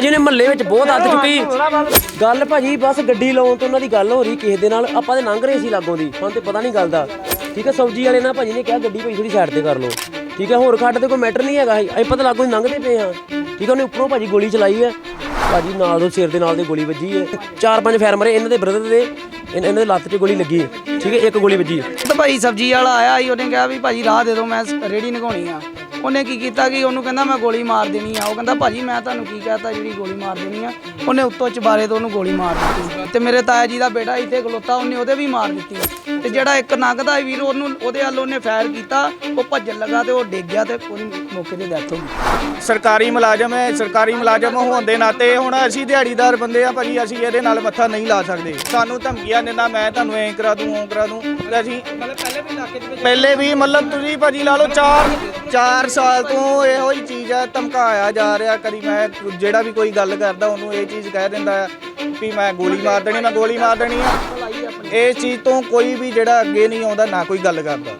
ਭਾਜੀ ਨੇ ਮਹੱਲੇ ਵਿੱਚ ਬਹੁਤ ਹੱਦ ਚੁੱਕੀ। ਗੱਲ ਭਾਜੀ ਬਸ ਗੱਡੀ ਲਾਉਣ ਤੋਂ ਉਹਨਾਂ ਦੀ ਗੱਲ ਹੋ ਰਹੀ ਕਿਸੇ ਦੇ ਨਾਲ। ਆਪਾਂ ਤੇ ਲੰਘ ਰਹੇ ਸੀ ਲਾਗੋਂ ਦੀ ਸਾਨੂੰ ਤੇ ਪਤਾ ਨਹੀਂ ਗੱਲ ਦਾ। ਠੀਕ ਹੈ ਸਬਜ਼ੀ ਵਾਲੇ ਨਾਲ ਭਾਜੀ ਨੇ ਕਿਹਾ ਗੱਡੀ ਭਾਈ ਥੋੜੀ ਸਾਈਡ ਤੇ ਕਰ ਲਓ। ਠੀਕ ਹੈ ਹੋਰ ਖੱਡ ਤੇ ਕੋਈ ਮੈਟਰ ਨਹੀਂ ਹੈਗਾ। ਅਸੀਂ ਪਤਾ ਲਾਗੋਂ ਦੀ ਲੰਘਦੇ ਪਏ ਹਾਂ। ਠੀਕ ਹੈ ਉਹਨੇ ਉੱਪਰੋਂ ਭਾਜੀ ਗੋਲੀ ਚਲਾਈ ਹੈ ਭਾਜੀ ਨਾਲ ਤੋਂ ਸਿਰ ਦੇ ਨਾਲ ਦੇ ਗੋਲੀ ਵੱਜੀ ਹੈ ਚਾਰ ਪੰਜ ਫੈਰ ਮਰੇ ਇਹਨਾਂ ਦੇ ਬ੍ਰਦਰ ਦੇ। ਇਹਨਾਂ ਦੇ ਲੱਤ 'ਚ ਗੋਲੀ ਲੱਗੀ ਹੈ ਠੀਕ ਹੈ ਇੱਕ ਗੋਲੀ ਵੱਜੀ ਹੈ ਤੇ ਭਾਈ ਸਬਜ਼ੀ ਵਾਲਾ ਆਇਆ ਸੀ ਉਹਨੇ ਕਿਹਾ ਵੀ ਭਾਜੀ ਰਾਹ ਦੇ ਦਿਓ ਮੈਂ ਰੇੜੀ ਨਗਾਉਣੀ ਆ। ਉਹਨੇ ਕੀ ਕੀਤਾ ਕਿ ਉਹਨੂੰ ਕਹਿੰਦਾ ਮੈਂ ਗੋਲੀ ਮਾਰ ਦੇਣੀ ਆ। ਉਹ ਕਹਿੰਦਾ ਭਾਜੀ ਮੈਂ ਤੁਹਾਨੂੰ ਕੀ ਕਹਤਾ ਜਿਹੜੀ ਗੋਲੀ ਮਾਰ ਦੇਣੀ ਆ ਉਹਨੇ ਉੱਤੋਂ ਚਬਾਰੇ ਤੋਂ ਉਹਨੂੰ ਗੋਲੀ ਮਾਰ ਦਿੱਤੀ। ਤੇ ਮੇਰੇ ਤਾਇਆ ਜੀ ਦਾ ਬੇਟਾ ਇੱਥੇ ਖਲੋਤਾ ਉਹਨੇ ਉਹਦੇ ਵੀ ਮਾਰ ਦਿੱਤੀ। ਤੇ ਜਿਹੜਾ ਇੱਕ ਨੰਗਦਾ ਵੀਰ ਉਹਨੂੰ ਉਹਦੇ ਵੱਲ ਉਹਨੇ ਫਾਇਰ ਕੀਤਾ ਉਹ ਭੱਜਣ ਲੱਗਾ ਤੇ ਉਹ ਡਿੱਗ ਗਿਆ ਤੇ ਉਹਦੀ ਮੌਕੇ ਤੇ ਡੈਥ ਹੋ ਗਈ। ਸਰਕਾਰੀ ਮੁਲਾਜ਼ਮ ਹੈ ਸਰਕਾਰੀ ਮੁਲਾਜ਼ਮ ਹੋਣ ਦੇ ਨਾਤੇ ਹੁਣ ਅਸੀਂ ਦਿਹਾੜੀਦਾਰ ਬੰਦੇ ਆ ਭਾਜੀ ਅਸੀਂ ਇਹਦੇ ਨਾਲ ਮੱਥਾ ਨਹੀਂ ਲਾ ਸਕਦੇ। ਸਾਨੂੰ ਧਮਕੀਆਂ ਦਿੰਦਾ ਮੈਂ ਤੁਹਾਨੂੰ ਐਂ ਕਰਾ ਦੂੰ ਉਹ ਕਰਾ ਦੂੰ। ਅਸੀਂ ਪਹਿਲੇ ਵੀ ਮਤਲਬ ਤੁਸੀਂ ਭਾਜੀ ਲਾ ਲਓ 4 4 ਸਾਲ ਤੋਂ ਇਹੋ ਹੀ ਚੀਜ਼ ਆ ਧਮਕਾਇਆ ਜਾ ਰਿਹਾ ਕਦੀ ਮੈਂ ਜਿਹੜਾ ਵੀ ਕੋਈ ਗੱਲ ਕਰਦਾ ਉਹਨੂੰ ਇਹ ਚੀਜ਼ ਕਹਿ ਦਿੰਦਾ ਹੈ ਵੀ ਮੈਂ ਗੋਲੀ ਮਾਰ ਦੇਣੀ ਮੈਂ ਗੋਲੀ ਮਾਰ ਦੇਣੀ ਆ। ਇਸ ਚੀਜ਼ ਤੋਂ ਕੋਈ ਵੀ ਜਿਹੜਾ ਅੱਗੇ ਨਹੀਂ ਆਉਂਦਾ ਨਾ ਕੋਈ ਗੱਲ ਕਰਦਾ।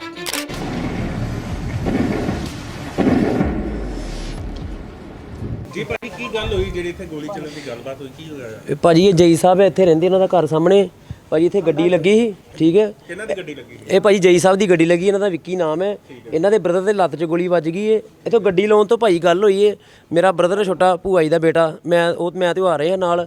ਜੀ ਭਾਜੀ ਕੀ ਗੱਲ ਹੋਈ ਜਿਹੜੀ ਇੱਥੇ ਗੋਲੀ ਚੱਲਣ ਦੀ ਗੱਲਬਾਤ ਹੋਈ? ਕੀ ਹੋਇਆ? ਇਹ ਭਾਜੀ ਇਹ ਜਈ ਸਾਹਿਬ ਇੱਥੇ ਰਹਿੰਦੇ ਇਹਨਾਂ ਦਾ ਘਰ ਸਾਹਮਣੇ। ਭਾਜੀ ਇੱਥੇ ਗੱਡੀ ਲੱਗੀ ਸੀ ਠੀਕ ਹੈ। ਕਿਹਨਾਂ ਦੀ ਗੱਡੀ ਲੱਗੀ? ਇਹ ਭਾਜੀ ਜਈ ਸਾਹਿਬ ਦੀ ਗੱਡੀ ਲੱਗੀ ਇਹਨਾਂ ਦਾ ਵਿੱਕੀ ਨਾਮ ਹੈ। ਇਹਨਾਂ ਦੇ ਬ੍ਰਦਰ ਦੇ ਲੱਤ 'ਚ ਗੋਲੀ ਵੱਜ ਗਈ ਏ। ਇਥੋਂ ਗੱਡੀ ਲਾਉਣ ਤੋਂ ਭਾਈ ਗੱਲ ਹੋਈ ਏ। ਮੇਰਾ ਬ੍ਰਦਰ ਛੋਟਾ ਭੂਆ ਜੀ ਦਾ ਬੇਟਾ ਮੈਂ ਉਹ ਮੈਂ ਤੇ ਉਹ ਆ ਰਹੇ ਆ ਨਾਲ।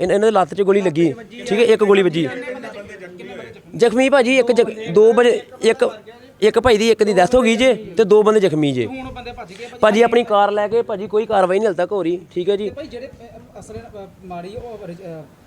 ਇਹਨਾਂ ਦੇ ਲੱਤ 'ਚ ਗੋਲੀ ਲੱਗੀ। ਠੀਕ ਹੈ, ਇੱਕ ਗੋਲੀ ਵੱਜੀ। ਜ਼ਖਮੀ ਭਾਜੀ, ਇੱਕ ਜ਼ਖ- ਦੋ ਵਜੇ ਇੱਕ ਇੱਕ ਭਾਈ ਦੀ ਇੱਕ ਦੀ ਡੈਥ ਹੋ ਗਈ ਜੇ ਤੇ ਦੋ ਬੰਦੇ ਜ਼ਖਮੀ ਜੇ। ਹੁਣ ਬੰਦੇ ਭੱਜ ਗਏ ਭਾਜੀ ਆਪਣੀ ਕਾਰ ਲੈ ਕੇ ਭਾਜੀ ਕੋਈ ਕਾਰਵਾਈ ਨਹੀਂ ਹਲ ਤੱਕ ਹੋ ਰਹੀ। ਠੀਕ ਹੈ ਜੀ। ਭਾਈ ਜਿਹੜੇ ਅਸਲ ਮਾਰੀ ਉਹ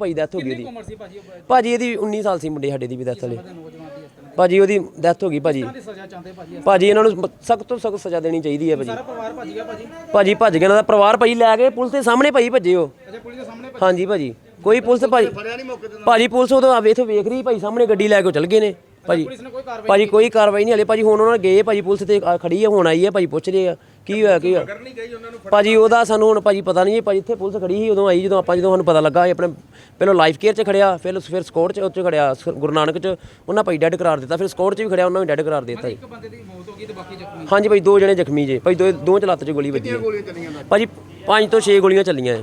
ਭਾਈ ਡੈਥ ਹੋ ਗਈ ਉਹਦੀ। ਉਮਰ ਸੀ ਭਾਜੀ ਉਹ ਭਾਜੀ? ਇਹਦੀ 19 ਸਾਲ ਸੀ ਮੁੰਡੇ ਸਾਡੇ ਦੀ ਵੀ ਡੈਥ ਵਾਲੇ। ਭਾਜੀ ਉਹਦੀ ਡੈਥ ਹੋ ਗਈ ਭਾਜੀ। ਦੀ ਸਜ਼ਾ ਚਾਹੁੰਦੇ ਭਾਜੀ ਭਾਜੀ ਇਹਨਾਂ ਨੂੰ ਸਖਤ ਤੋਂ ਸਖਤ ਸਜ਼ਾ ਦੇਣੀ ਚਾਹੀਦੀ ਹੈ ਭਾਜੀ। ਪਰਿਵਾਰ ਭੱਜ ਗਿਆ ਭਾਜੀ? ਭਾਜੀ ਭੱਜ ਗਿਆ ਇਹਨਾਂ ਦਾ ਪਰਿਵਾਰ ਭਾਜੀ ਲੈ ਕੇ ਪੁਲਿਸ ਦੇ ਸਾਹਮਣੇ ਭਾਈ ਭੱਜੇ ਉਹ। ਅੱਛਾ ਪੁਲਿਸ ਦੇ ਸਾਹਮਣੇ ਹਾਂਜੀ ਭਾਜੀ ਕੋਈ ਪੁਲਿਸ ਭਾਜੀ ਭਾਜੀ ਪੁਲਿਸ ਉਦੋਂ ਆਵੇ ਇਥੋਂ ਵੇਖ ਰਹੀ ਭਾਈ ਸਾਹਮਣੇ ਗੱਡੀ ਲੈ ਕੇ ਉਹ ਚਲ ਗਏ ਨੇ। ਭਾਜੀ ਭਾਜੀ ਕੋਈ ਕਾਰਵਾਈ ਨਹੀਂ ਹਲੇ ਭਾਜੀ ਹੁਣ ਉਹਨਾਂ ਨੇ ਗਏ ਭਾਜੀ ਪੁਲਿਸ ਤੇ ਆ ਖੜੀ ਹੈ ਹੁਣ ਆਈ ਹੈ ਭਾਜੀ ਪੁੱਛ ਰਹੇ ਆ। ਕੀ ਹੋਇਆ ਕੀ ਹੋਇਆ? ਭਾਜੀ, ਉਹਦਾ ਸਾਨੂੰ ਹੁਣ ਭਾਜੀ ਪਤਾ ਨਹੀਂ ਹੈ ਭਾਜੀ ਇੱਥੇ ਪੁਲਿਸ ਖੜੀ ਸੀ, ਉਦੋਂ ਆਈ ਜਦੋਂ ਆਪਾਂ ਜਦੋਂ ਸਾਨੂੰ ਪਤਾ ਲੱਗਾ, ਇਹ ਆਪਣੇ ਪਹਿਲਾਂ ਲਾਈਫ ਕੇਅਰ 'ਚ ਖੜਿਆ, ਫਿਰ ਫਿਰ ਸਕੋਰ 'ਚ ਉੱਚ ਖੜਿਆ, ਸ- ਗੁਰੂ ਨਾਨਕ 'ਚ, ਉਹਨਾਂ ਭਾਈ ਡੈਡ ਕਰਾਰ ਦਿੱਤਾ, ਫਿਰ ਸਕੋਰ 'ਚ ਵੀ ਖੜਿਆ, ਉਹਨਾਂ ਵੀ ਡੈਡ ਕਰਾਰ ਦਿੱਤਾ ਜੀ। ਇੱਕ ਬੰਦੇ ਦੀ ਮੌਤ ਹੋ ਗਈ ਤੇ ਬਾਕੀ ਜ਼ਖਮੀ ਹਾਂਜੀ ਭਾਈ, ਦੋ ਜਣੇ ਜ਼ਖਮੀ ਜੇ, ਭਾਈ, ਦੋ ਦੋ ਚ ਲੱਤ 'ਚ ਗੋਲੀ ਵੱਜੀ ਹੈ। ਭਾਜੀ, ਪੰਜ ਤੋਂ 6 ਗੋਲੀਆਂ ਚੱਲੀਆਂ ਹੈ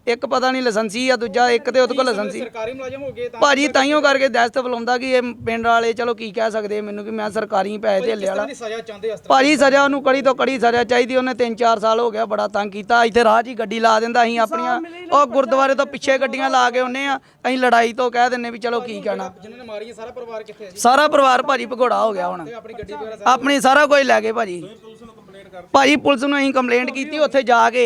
ਇੱਕ ਪਤਾ ਨਹੀਂ ਲਾਇਸੈਂਸੀ ਆ ਦੂਜਾ ਇੱਕ ਤੇ ਉਹਦੇ ਕੋਲ ਲਾਇਸੈਂਸੀ। ਸਰਕਾਰੀ ਮੁਲਾਜ਼ਮ ਹੋ ਗਏ ਤਾਂ ਭਾਜੀ ਤਾਈਓ ਕਰਕੇ ਦਹਿਸ਼ਤ ਬੁਲਾਉਂਦਾ ਕਿ ਇਹ ਪਿੰਡ ਵਾਲੇ ਚਲੋ ਕੀ ਕਹਿ ਸਕਦੇ ਆ ਮੈਨੂੰ ਕਿ ਮੈਂ ਸਰਕਾਰੀ ਪੈਸੇ ਧੇਲੇ ਵਾਲਾ। ਸਜ਼ਾ ਚਾਹੁੰਦੇ ਭਾਜੀ ਸਜ਼ਾ ਉਹਨੂੰ ਕੜੀ ਤੋਂ ਕੜੀ ਸਜ਼ਾ ਚਾਹੀਦੀ ਉਹਨੇ 3-4 ਸਾਲ ਹੋ ਗਿਆ ਬੜਾ ਤੰਗ ਕੀਤਾ। ਇੱਥੇ ਰਾਹ 'ਚ ਹੀ ਗੱਡੀ ਲਾ ਦਿੰਦਾ ਅਸੀਂ ਆਪਣੀਆਂ ਉਹ ਗੁਰਦੁਆਰੇ ਤੋਂ ਪਿੱਛੇ ਗੱਡੀਆਂ ਲਾ ਕੇ ਆਉਂਦੇ ਆ ਅਸੀਂ ਲੜਾਈ ਤੋਂ ਕਹਿ ਦਿੰਨੇ ਵੀ ਚਲੋ ਕੀ ਕਹਿਣਾ। ਜਿਨ੍ਹਾਂ ਨੇ ਮਾਰੀ ਹੈ ਸਾਰਾ ਪਰਿਵਾਰ ਕਿੱਥੇ ਹੈ ਜੀ ਸਾਰਾ ਪਰਿਵਾਰ ਭਾਜੀ ਭਗੋੜਾ ਹੋ ਗਿਆ ਹੁਣ। ਆਪਣੀ ਗੱਡੀ ਵਗੈਰਾ ਆਪਣੀ ਸਾਰਾ ਕੁਝ ਲੈ ਗਏ ਭਾਜੀ। ਭਾਜੀ ਪੁਲਿਸ ਨੂੰ ਅਸੀਂ ਕੰਪਲੇਂਟ ਕੀਤੀ ਉੱਥੇ ਜਾ ਕੇ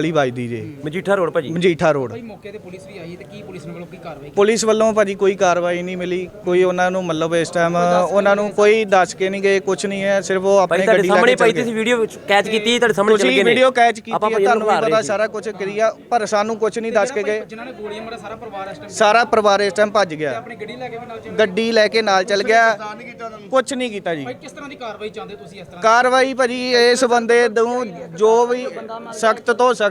ਵੱਜਦੀ ਜੇ। ਮਜੀਠਾ ਰੋਡ ਭਾਜੀ? ਮਜੀਠਾ ਰੋਡ। ਭਾਈ ਮੌਕੇ ਤੇ ਪੁਲਿਸ ਵੀ ਆਈ ਤੇ ਕੀ ਪੁਲਿਸ ਵੱਲੋਂ ਕੀ ਕਾਰਵਾਈ ਪੁਲਿਸ ਵੱਲੋਂ ਭਾਜੀ ਕੋਈ ਕਾਰਵਾਈ ਨਹੀਂ ਮਿਲੀ। ਕੋਈ ਉਹਨਾਂ ਨੂੰ ਮਤਲਬ ਇਸ ਟਾਈਮ ਉਹਨਾਂ ਨੂੰ ਕੋਈ ਦੱਸ ਕੇ ਨਹੀਂ ਗਏ ਕੁਝ ਨਹੀਂ ਹੈ ਸਿਰਫ ਉਹ ਆਪਣੇ ਤੁਹਾਡੇ ਗੱਡੀ ਲੈ ਸਾਹਮਣੇ ਕੇ ਭਾਈ ਚੱਲ ਤੁਸੀਂ ਗਏ। ਵੀਡੀਓ ਕੈਚ ਕੀਤੀ ਤੁਹਾਡੇ ਸਾਹਮਣੇ ਚੱਲ ਗਏ ਤੁਸੀਂ ਵੀਡੀਓ ਕੈਚ ਕੀਤੀ ਆਪਾਂ ਹੈ ਤੁਹਾਨੂੰ ਵੀ ਪਤਾ। ਸਾਰਾ ਕੁਝ ਕਰੀਆ ਪਰ ਸਾਨੂੰ ਕੁਝ ਨਹੀਂ ਦੱਸ ਕੇ ਗਏ। ਜਿਨ੍ਹਾਂ ਨੇ ਗੋਲੀਆਂ ਮਾਰਿਆ ਸਾਰਾ ਪਰਿਵਾਰ ਇਸ ਟਾਈਮ ਸਾਰਾ ਪਰਿਵਾਰ ਇਸ ਟਾਈਮ ਭੱਜ ਗਿਆ। ਆਪਣੀ ਗੱਡੀ ਲੈ ਕੇ ਵੀ ਨਾਲ ਚੱਲ ਗੱਡੀ ਲੈ ਕੇ ਨਾਲ ਚੱਲ ਗਿਆ। ਕੁਝ ਨਹੀਂ ਕੀਤਾ ਜੀ। ਭਾਈ ਕਿਸ ਤਰ੍ਹਾਂ ਦੀ ਕਾਰਵਾਈ ਚਾਹੁੰਦੇ ਤੁਸੀਂ ਇਸ ਤਰ੍ਹਾਂ ਕਾਰਵਾਈ ਭਾਜੀ ਇਸ ਬੰਦੇ ਨੂੰ ਜੋ ਵੀ ਸਖਤ ਤੋਂ ਸਖਤ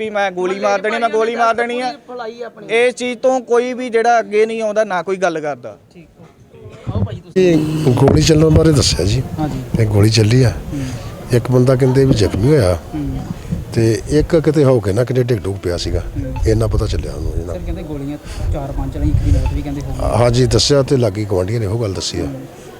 ਵੀ ਮੈਂ ਗੋਲੀ ਮਾਰ ਦੇਣੀ ਮੈਂ ਗੋਲੀ ਮਾਰ ਦੇਣੀ ਹੈ ਭਲਾਈ ਆਪਣੀ। ਇਸ ਚੀਜ਼ ਤੋਂ ਕੋਈ ਵੀ ਜਿਹੜਾ ਅੱਗੇ ਨਹੀਂ ਆਉਂਦਾ ਨਾ ਕੋਈ ਗੱਲ ਕਰਦਾ। ਆਓ ਭਾਜੀ ਤੁਸੀਂ। ਇਹ ਗੋਲੀ ਚੱਲਣ ਬਾਰੇ ਦੱਸਿਆ ਜੀ। ਹਾਂਜੀ। ਇਹ ਗੋਲੀ ਚੱਲੀ ਆ। ਇੱਕ ਬੰਦਾ ਕਹਿੰਦੇ ਵੀ ਜ਼ਖਮੀ ਹੋਇਆ। ਤੇ ਇੱਕ ਕਿਤੇ ਹੋ ਕੇ ਨਾ ਕਿਤੇ ਡਿੱਗ ਡੁੱਗ ਪਿਆ ਸੀਗਾ। ਇੰਨਾ ਪਤਾ ਚੱਲਿਆ ਉਹਨੂੰ ਸਰ ਕਹਿੰਦੇ ਗੋਲੀਆਂ ਚਾਰ ਪੰਜ ਚਲਾਈ ਇੱਕ ਦੀ ਮੌਤ ਵੀ ਕਹਿੰਦੇ ਹੋ ਗਈ। ਹਾਂਜੀ ਦੱਸਿਆ ਤੇ ਲਾਗੀ ਗਵਾਂਢੀਆਂ ਨੇ ਉਹ ਗੱਲ ਦੱਸੀ ਆ।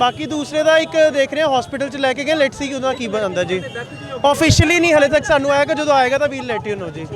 ਬਾਕੀ ਦੂਸਰੇ ਦਾ ਇੱਕ ਦੇਖ ਰਹੇ ਹਾਂ ਹਸਪੀਟਲ ਚ ਲੈ ਕੇ ਗਏ ਲੈਟਸ ਸੀ ਕਿ ਉਹਦਾ ਕੀ ਬਣਦਾ ਜੀ। ਆਫੀਸ਼ੀਅਲੀ ਨਹੀਂ, ਹਲੇ ਤੱਕ ਸਾਨੂੰ ਆਏਗਾ ਜਦੋਂ ਆਏਗਾ ਤਾਂ ਵੀਲ ਲੈਟ ਯੂ ਨੋ ਜੀ।